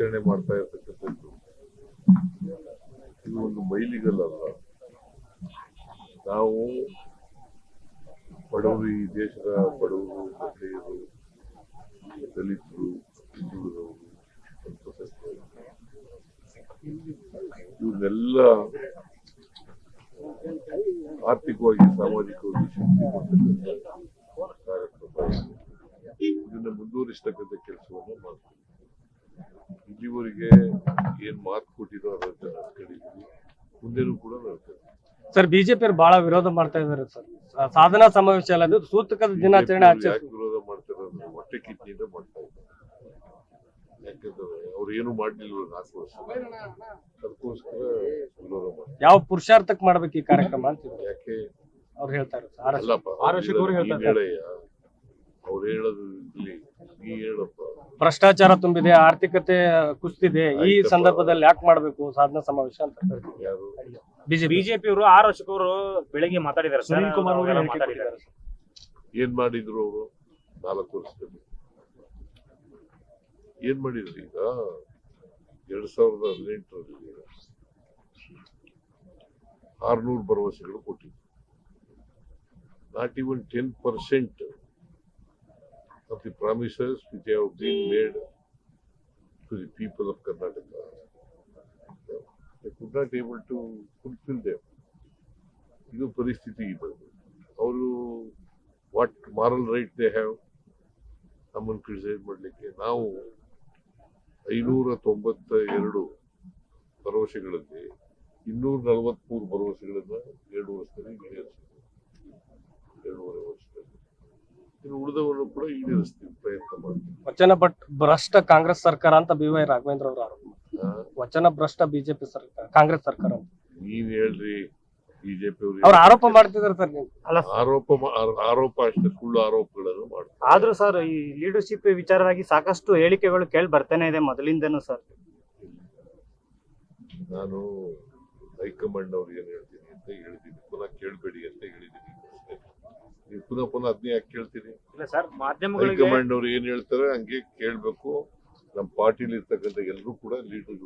ಆಚರಣೆ ಮಾಡ್ತಾ ಇರ್ತಕ್ಕಂಥದ್ದು. ಇದು ಒಂದು ಮೈಲಿಗಲ್ಲ ನಾವು ಬಡವರು ಈ ದೇಶದ ಬಡವರು, ಮಹಿಳೆಯರು, ದಲಿತರು, ಹಿಂದುಳಿದವರು ಇವನ್ನೆಲ್ಲ ಆರ್ಥಿಕವಾಗಿ, ಸಾಮಾಜಿಕವಾಗಿ ಶಕ್ತಿ ಕಾರ್ಯಕ್ರಮ. ಇದು. ಇದನ್ನ ಮುಂದುವರಿಸ್ತಕ್ಕಂಥ ಕೆಲಸವನ್ನು ಮಾಡ್ತೀವಿ. ಇಲ್ಲಿವರೆಗೆ ಏನ್ ಮಾತು ಕೊಟ್ಟಿರೋ ಅದನ್ನ ನಡ್ಕೊಂಡಿದ್ದೀವಿ ಮುಂದೆನೂ ಕೂಡ ನಡ್ಕೊಂಡು ಸರ್ ಬಿಜೆಪಿ ಅವರು ಬಹಳ ವಿರೋಧ ಮಾಡ್ತಾ ಇದಾರೆ ಸರ್. ಸಾಧನಾ ಸಮಾವೇಶ ಅಲ್ಲ ಅದು ಸೂತಕದ ದಿನಾಚರಣೆ ಆಚರಿಸ. ವಿರೋಧ ಮಾಡ್ತಾರೆ ಹೊಟ್ಟೆ ಕಿಚ್ಚಿನಿಂದ ಮಾಡ್ತಾ ಇದ್ದಾರೆ. ಯಾಕಂದ್ರೆ ಅವ್ರು ಏನು ಮಾಡ್ಲಿಲ್ಲ ನಾಲ್ಕು ವರ್ಷ. ಅದಕ್ಕೋಸ್ಕರ ವಿರೋಧ ಮಾಡ್ತಾರೆ. ಯಾವ ಪುರುಷಾರ್ಥಕ್ ಮಾಡ್ಬೇಕು ಈ ಕಾರ್ಯಕ್ರಮ ಅಂತ ಯಾಕೆ? ಅವ್ರು ಹೇಳ್ತಾರೆ ಸರ್. ಆರ್ ಎಸ್ ಅಲ್ಲಪ್ಪ ಆರ್ ಎಸ್ ನೀನ್ ಹೇಳ್ತಾರೆ. ಹೇಳಯ್ಯ ಅವ್ರು ಹೇಳೋದು ಇಲ್ಲಿ ನೀ ಹೇಳಪ್ಪ ಭ್ರಷ್ಟಾಚಾರ ತುಂಬಿದೆ ಆರ್ಥಿಕತೆ ಕುಸ್ತಿದೆ ಈ ಸಂದರ್ಭದಲ್ಲಿ ಯಾಕೆ ಮಾಡಬೇಕು ಸಾಧನಾ ಸಮಾವೇಶ ಅಂತ ಹೇಳ್ತಾರೆ ಯಾರು ಬಿಜೆಪಿ. ಬಿಜೆಪಿ ಅವರು ಆರ್ ಅವರು ಬೆಳಿಗ್ಗೆ ಮಾತಾಡಿದ್ದಾರೆ ಸರ್. ಸುನೀಲ್ ಕುಮಾರ್ ಅವರು ಅವೆಲ್ಲ ಮಾತಾಡಿದ್ದಾರೆ. ಏನ್ ಮಾಡಿದ್ರು ಅವರು? ನಾಲ್ಕು ವರ್ಷದಲ್ಲಿ ಏನ್ ಮಾಡಿದ್ರು ಈಗ? ಎರಡ್ ಸಾವಿರದ ಹದಿನೆಂಟರಲ್ಲಿ ಆರ್ನೂರು ಭರವಸೆಗಳು ಕೊಟ್ಟಿದ್ರು. Not even ten percent of the promises which have been made to the people of Karnataka They could not able to fulfil them. ಇದು ಪರಿಸ್ಥಿತಿ ಬಂದು ಅವರು what moral right they have ನಮ್ಮನ್ನು ಕ್ರಿಟಿಸೈಸ್ ಮಾಡಲಿಕ್ಕೆ? ನಾವು ಐನೂರ ತೊಂಬತ್ತ ಎರಡು ಭರವಸೆಗಳಲ್ಲಿ ಇನ್ನೂರ ನಲವತ್ಮೂರು ಭರವಸೆಗಳನ್ನು ಎರಡು ವರ್ಷದಲ್ಲಿ ಈಡೇರಿಸಿದ್ವಿ ಎರಡೂವರೆ ವರ್ಷದಲ್ಲಿ ಇನ್ನು ಉಳಿದವರು ಕೂಡ ಈಡೇರಿಸ್ತೀವಿ ಪ್ರಯತ್ನ ಮಾಡ್ತೀವಿ. ವಚನ ಬಟ್ ಭ್ರಷ್ಟ ಕಾಂಗ್ರೆಸ್ ಸರ್ಕಾರ ಅಂತ ಬಿ ವೈ ರಾಘವೇಂದ್ರ ಅವರು ಆರೋಪ ಮಾಡ್ತಾರೆ. ವಚನ ಭ್ರಷ್ಟ ಬಿಜೆಪಿ ಸರ್ಕಾರ ಕಾಂಗ್ರೆಸ್ ಸರ್ಕಾರ ಅಂತ. ನೀವ್ ಹೇಳ್ರಿ ಬಿಜೆಪಿ ಅವ್ರು ಆರೋಪ ಮಾಡ್ತಿದಾರೆ ಸರ್ ನೀವು ಆರೋಪ ಮಾ- ಆರೋಪ ಅಷ್ಟೇ ಸುಳ್ಳು ಆರೋಪಗಳನ್ನು ಮಾಡ್ತಾರೆ. ಆದ್ರೂ ಸರ್ ಈ ಲೀಡರ್ಶಿಪ್ ವಿಚಾರವಾಗಿ ಸಾಕಷ್ಟು ಹೇಳಿಕೆಗಳು ಕೇಳಿ ಬರ್ತಾನೆ ಇದೆ ಮೊದಲಿಂದನೂ ಸರ್. ನಾನು ಹೈಕಮಾಂಡ್ ಅವ್ರಿಗೆ ಏನ್ ಹೇಳ್ತೀನಿ ಅಂತ ಹೇಳಿದ್ದೀನಿ ಪುನಃ ಕೇಳಬೇಡಿ ಅಂತ ಹೇಳಿದ್ದೀನಿ. ನೀವು ಪುನಃ ಪುನಃ ಅದನ್ನೇ ಯಾಕೆ ಕೇಳ್ತೀರಿ ಇಲ್ಲ ಸರ್ ಮಾಧ್ಯಮಗಳಿಗೆ ಹೈಕಮಾಂಡ್ ಅವ್ರು ಏನ್ ಹೇಳ್ತಾರೆ ಹಂಗೆ ಕೇಳ್ಬೇಕು. ನಮ್ಮ ಪಾರ್ಟಿಲಿ ಇರ್ತಕ್ಕಂಥ ಎಲ್ಲರೂ ಕೂಡ ಲೀಡರ್